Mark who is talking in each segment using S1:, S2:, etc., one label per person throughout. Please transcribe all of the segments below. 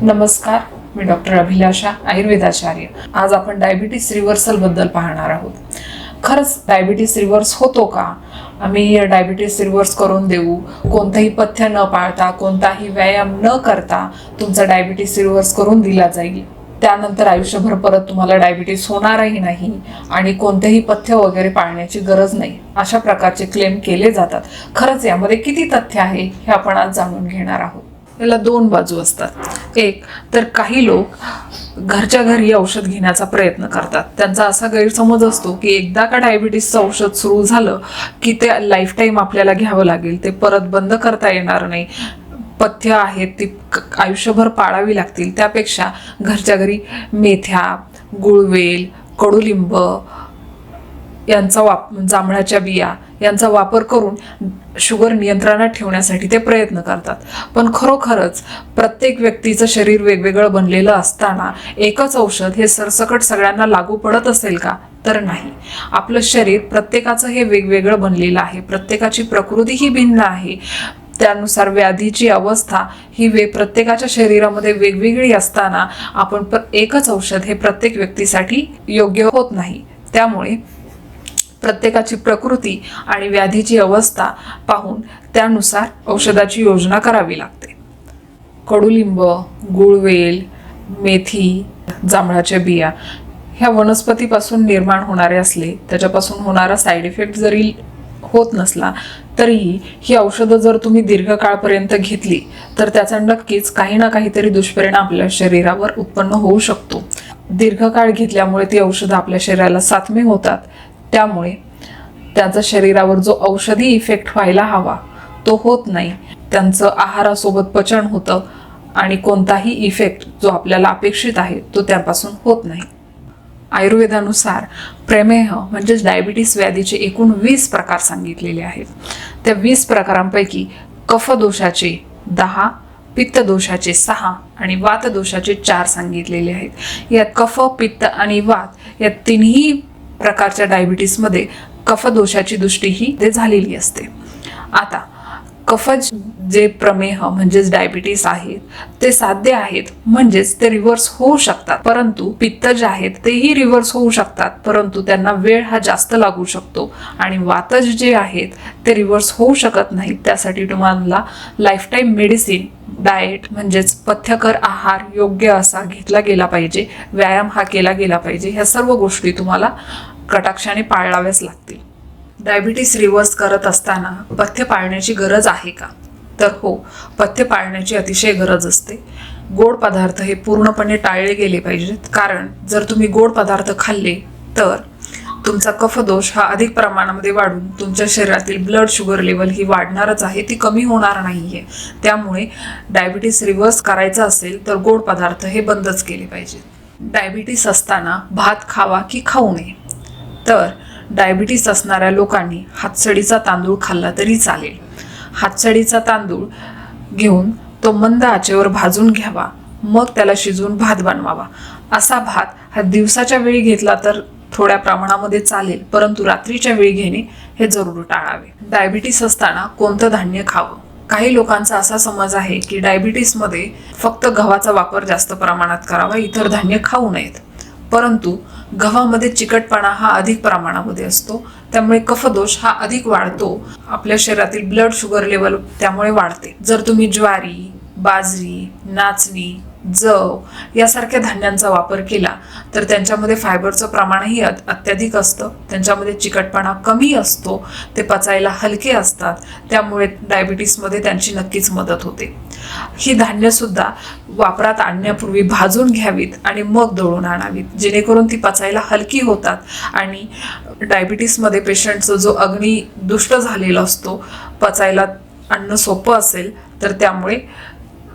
S1: नमस्कार मी डॉक्टर अभिलाषा आयुर्वेदाचार्य. आज आपण डायबिटीस रिव्हर्सलबद्दल पाहणार आहोत. खरंच डायबिटीस रिव्हर्स होतो का? आम्ही डायबिटीस रिव्हर्स करून देऊ. कोणतंही पथ्य न पाळता कोणताही व्यायाम न करता तुमचा डायबिटीस रिव्हर्स करून दिला जाईल. त्यानंतर आयुष्यभर परत तुम्हाला डायबिटीस होणारही नाही आणि कोणतेही पथ्य वगैरे पाळण्याची गरज नाही. अशा प्रकारचे क्लेम केले जातात. खरंच यामध्ये किती तथ्य आहे हे आपण आज जाणून घेणार आहोत. याला दोन बाजू असतात. एक तर काही लोक घरच्या घरी औषध घेण्याचा प्रयत्न करतात. त्यांचा असा गैरसमज असतो की एकदा का डायबिटीसचं औषध सुरू झालं की ते लाईफटाईम आपल्याला घ्यावं लागेल. ते परत बंद करता येणार नाही. पथ्य आहेत ती क- आयुष्यभर पाळावी लागतील. त्यापेक्षा घरच्या घरी मेथ्या गुळवेल कडुलिंब यांचा वाप जांभळाच्या बिया यांचा वापर करून शुगर नियंत्रणात ठेवण्यासाठी ते प्रयत्न करतात. पण खरोखरच प्रत्येक व्यक्तीचं शरीर वेगवेगळं बनलेलं असताना एकच औषध हे सरसकट सगळ्यांना लागू पडत असेल का? तर नाही. आपलं शरीर प्रत्येकाचं हे वेगवेगळं बनलेलं आहे. प्रत्येकाची प्रकृती ही भिन्न आहे. त्यानुसार व्याधीची अवस्था ही वे प्रत्येकाच्या शरीरामध्ये वेगवेगळी असताना आपण एकच औषध हे प्रत्येक व्यक्तीसाठी योग्य होत नाही. त्यामुळे प्रत्येकाची प्रकृती आणि व्याधीची अवस्था पाहून त्यानुसार औषधाची योजना करावी लागते. कडुलिंब गुळवेल मेथी जांभळाच्या बिया ह्या वनस्पतीपासून निर्माण होणारे असले त्याच्यापासून होणारा साईड इफेक्ट जरी होत नसला तरीही ही औषधं जर तुम्ही दीर्घकाळपर्यंत घेतली तर त्याचा नक्कीच काही ना काहीतरी दुष्परिणाम आपल्या शरीरावर उत्पन्न होऊ शकतो. दीर्घकाळ घेतल्यामुळे ती औषधं आपल्या शरीराला साथमे होतात. त्यामुळे त्याचा शरीरावर जो औषधी इफेक्ट व्हायला हवा तो होत नाही. त्यांचं आहारासोबत पचन होतं आणि कोणताही इफेक्ट जो आपल्याला अपेक्षित आहे तो त्यापासून होत नाही. आयुर्वेदानुसार प्रमेह म्हणजेच डायबिटीस व्याधीचे एकूण वीस प्रकार सांगितलेले आहेत. त्या वीस प्रकारांपैकी कफदोषाचे दहा पित्तदोषाचे सहा आणि वातदोषाचे चार सांगितलेले आहेत. यात कफ पित्त आणि वात या तिन्ही प्रकारच्या डायबिटीसमध्ये कफदोषाची दृष्टी ही ते झालेली असते. आता कफज जे प्रमेह म्हणजेच डायबिटीस आहेत ते साध्य आहेत म्हणजेच ते रिव्हर्स होऊ शकतात. परंतु पित्त जे आहेत तेही रिव्हर्स होऊ शकतात. परंतु त्यांना वेळ हा जास्त लागू शकतो आणि वातज जे आहेत ते रिव्हर्स होऊ शकत नाहीत. त्यासाठी तुम्हाला लाईफटाईम मेडिसिन डाएट म्हणजेच पथ्यकर आहार योग्य असा घेतला गेला पाहिजे व्यायाम हा केला गेला पाहिजे ह्या सर्व गोष्टी तुम्हाला कटाक्षाने पाळाव्याच लागतील. डायबिटीस रिव्हर्स करत असताना पथ्य पाळण्याची गरज आहे का? तर हो पथ्य पाळण्याची अतिशय गरज असते. गोड पदार्थ हे पूर्णपणे टाळले गेले पाहिजेत. कारण जर तुम्ही गोड पदार्थ खाल्ले तर तुमचा कफदोष हा अधिक प्रमाणामध्ये वाढून तुमच्या शरीरातील ब्लड शुगर लेवल ही वाढणारच आहे ती कमी होणार नाही आहे त्यामुळे डायबिटीस रिव्हर्स करायचा असेल तर गोड पदार्थ हे बंदच केले पाहिजेत. डायबिटीस असताना भात खावा की खाऊ नये? तर डायबिटीस असणाऱ्या लोकांनी हातसडीचा तांदूळ खाल्ला तरी चालेल. हातसडीचा तांदूळ घेऊन तो मंद आचेवर भाजून घ्यावा मग त्याला शिजवून भात बनवावा. असा भात हा दिवसाच्या वेळी घेतला तर थोड्या प्रमाणामध्ये चालेल परंतु रात्रीच्या वेळी घेणे हे जरूर टाळावे. डायबिटीस असताना कोणतं धान्य खावं? काही लोकांचा असा समज आहे की डायबिटीसमध्ये फक्त गव्हाचा वापर जास्त प्रमाणात करावा इतर धान्य खाऊ नयेत. परंतु गव्हामध्ये चिकटपणा हा अधिक प्रमाणामध्ये असतो. त्यामुळे कफदोष हा अधिक वाढतो. आपल्या शरीरातील ब्लड शुगर लेवल त्यामुळे वाढते. जर तुम्ही ज्वारी बाजरी नाचणी जव यासारख्या धान्यांचा वापर केला तर त्यांच्यामध्ये फायबरचं प्रमाणही अत्याधिक असतं. त्यांच्यामध्ये चिकटपणा कमी असतो ते पचायला हलके असतात त्यामुळे डायबिटीसमध्ये त्यांची नक्कीच मदत होते. ही धान्यसुद्धा वापरात आणण्यापूर्वी भाजून घ्यावीत आणि मग दळून आणावीत जेणेकरून ती पचायला हलकी होतात आणि डायबिटीसमध्ये पेशंटचा जो अग्नी दुष्ट झालेला असतो पचायला अन्न सोपं असेल तर त्यामुळे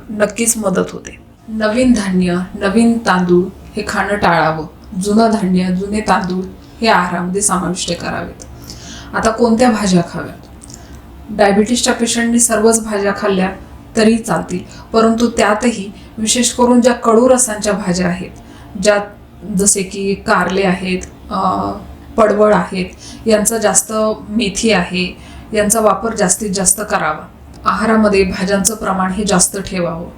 S1: नक्कीच मदत होते. नवीन धान्य नवीन तांदूळ हे खाणं टाळावं. जुनं धान्य जुने तांदूळ हे आहारामध्ये समाविष्ट करावेत. आता कोणत्या भाज्या खाव्यात? डायबिटीसच्या पेशंटने सर्वच भाज्या खाल्ल्या तरी चालतील परंतु त्यातही विशेष करून ज्या कडू रसांच्या भाज्या आहेत ज्या जसे की कारले आहेत पडवळ आहेत यांचा जास्त मेथी आहे यांचा वापर जास्तीत जास्त करावा. आहारामध्ये भाज्यांचं प्रमाण हे जास्त ठेवावं.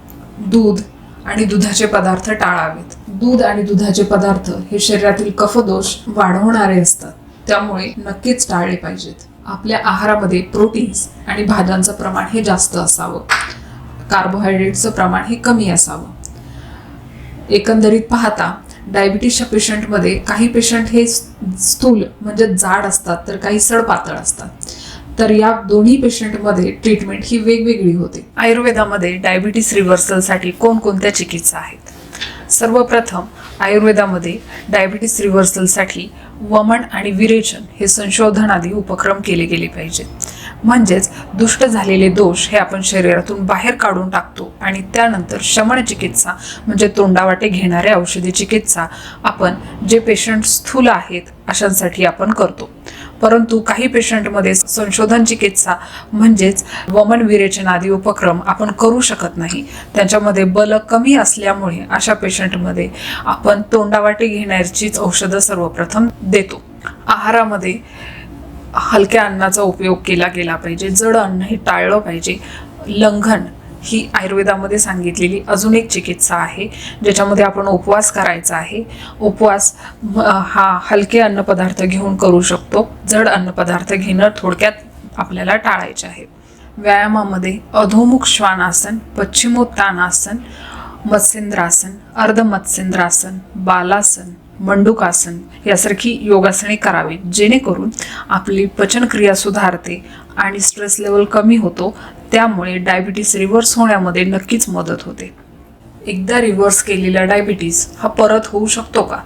S1: दूध आणि दुधाचे पदार्थ टाळावेत. दूध आणि दुधाचे पदार्थ हे शरीरातील कफदोष वाढवणारे असतात. त्यामुळे नक्कीच टाळले पाहिजेत. आपल्या आहारामध्ये प्रोटीन्स आणि भाज्यांचं प्रमाण हे जास्त असावं. कार्बोहायड्रेटचं प्रमाण हे कमी असावं. एकंदरीत पाहता डायबिटीसच्या पेशंटमध्ये काही पेशंट हे स्थूल म्हणजे जाड असतात तर काही सडपातळ असतात. तर या दोन्ही पेशंटमध्ये ट्रीटमेंट ही वेगवेगळी होते. आयुर्वेदामध्ये डायबिटीस रिव्हर्सलसाठी कोणकोणत्या चिकित्सा आहेत? सर्वप्रथम आयुर्वेदामध्ये डायबिटीस रिव्हर्सलसाठी वमन आणि विरेचन हे संशोधन आदी उपक्रम केले गेले पाहिजेत म्हणजेच दुष्ट झालेले दोष हे आपण शरीरातून बाहेर काढून टाकतो आणि त्यानंतर शमन चिकित्सा म्हणजे तोंडावाटे घेणारे औषधी चिकित्सा आपण जे पेशंट स्थूल आहेत अशांसाठी आपण करतो. परंतु काही पेशंटमध्ये संशोधन चिकित्सा म्हणजेच वमन विरेचन आदी उपक्रम आपण करू शकत नाही. त्यांच्यामध्ये बल कमी असल्यामुळे अशा पेशंटमध्ये आपण तोंडावाटी घेण्याचीच औषधं सर्वप्रथम देतो. आहारामध्ये हलक्या अन्नाचा उपयोग केला गेला पाहिजे जड अन्न हे टाळलं पाहिजे लंघन ही आयुर्वेदामध्ये सांगितलेली अजून एक चिकित्सा आहे ज्याच्यामध्ये आपण उपवास करायचा आहे. उपवास हा हलके अन्नपदार्थ घेऊन करू शकतो. जड अन्नपदार्थ घेणं थोडक्यात आपल्याला टाळायचे आहे. व्यायामामध्ये अधोमुख श्वानासन पश्चिमोत्तानासन मत्स्येंद्रासन अर्धमत्स्येंद्रासन बालासन मंडुकासन यासारखी योगासने करावीत जेणेकरून आपली पचनक्रिया सुधारते आणि स्ट्रेस लेवल कमी होतो. त्यामुळे डायबिटीस रिव्हर्स होण्यामध्ये नक्कीच मदत होते. एकदा रिव्हर्स केलेला डायबिटीस हा परत होऊ शकतो का?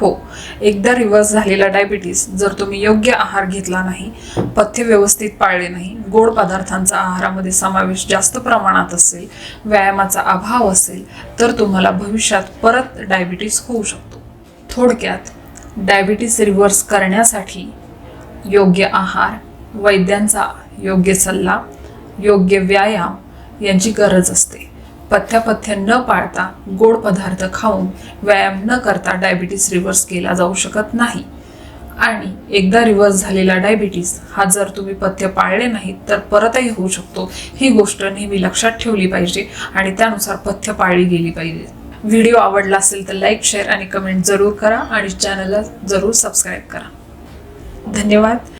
S1: हो एकदा रिव्हर्स झालेला डायबिटीस जर तुम्ही योग्य आहार घेतला नाही पथ्य व्यवस्थित पाळले नाही गोड पदार्थांचा आहारामध्ये समावेश जास्त प्रमाणात असेल व्यायामाचा अभाव असेल तर तुम्हाला भविष्यात परत डायबिटीस होऊ शकतो. थोडक्यात डायबिटीस रिव्हर्स करण्यासाठी योग्य आहार वैद्यांचा योग्य सल्ला योग्य व्यायाम यांची गरज असते. पथ्यापथ्य न पाळता गोड पदार्थ खाऊन व्यायाम न करता डायबिटीस रिव्हर्स केला जाऊ शकत नाही. आणि एकदा रिव्हर्स झालेला डायबिटीस हा जर तुम्ही पथ्य पाळले नाहीत तर परतही होऊ शकतो. ही गोष्ट नेहमी लक्षात ठेवली पाहिजे आणि त्यानुसार पथ्य पाळली गेली पाहिजे. व्हिडिओ आवडला असेल तर लाईक शेअर आणि कमेंट जरूर करा आणि चॅनलला जरूर सबस्क्राईब करा. धन्यवाद.